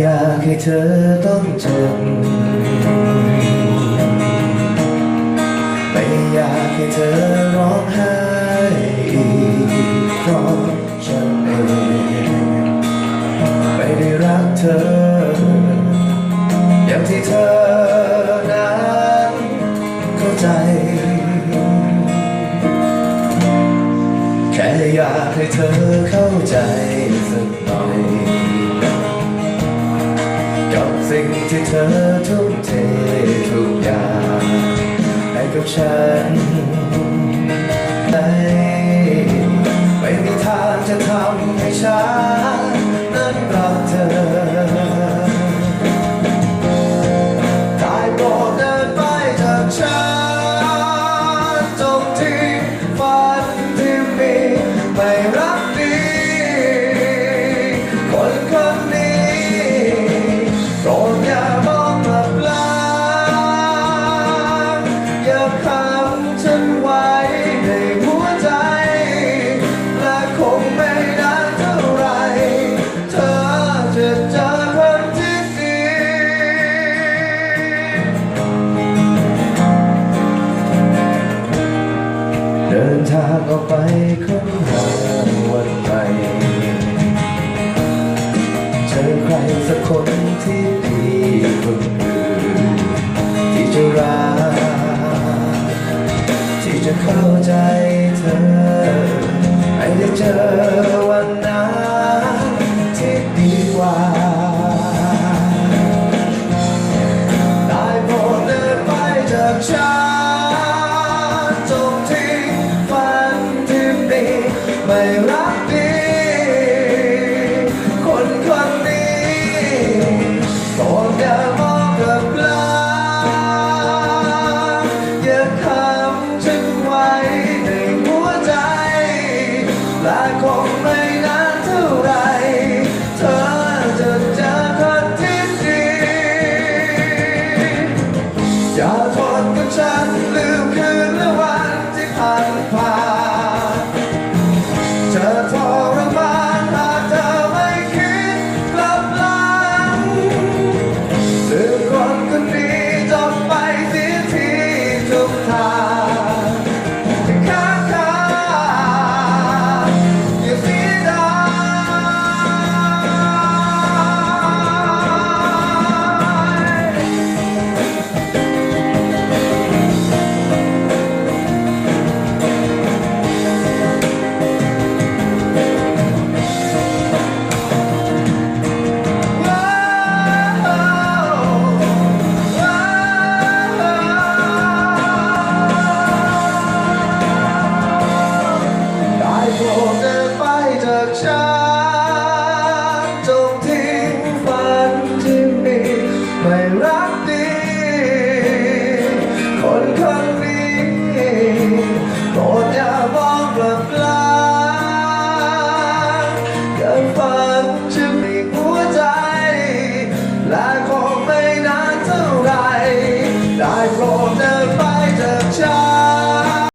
อยากให้เธอต้องจนไม่อยากให้เธอร้องไห้อีกเพราะฉันเองไม่ได้รักเธอ อย่างที่เธอนั้นเข้าใจ แค่อยากให้เธอเข้าใจสักหน่อย ธอทุ่มเททุกอย่างให้กับฉัน ทางออกไปค้นหาวันใหม่เจอใครสักคนที่ดีคนอื่นที่จะรักที่จะเข้าใจเธอให้ได้เจอวันนั้นที่ดีกว่าได้โปรดเดินไปจากฉัน ไม่รักดี คนคนนี้โปรดอย่ามองกับลังอย่าขังฉันไว้ในหัวใจ และคงไม่นานเท่าไหรเธอจะเจอคนที่ดีอย่าทนกับฉันลืมคืนและวันที่ผ่านผ่าน ไ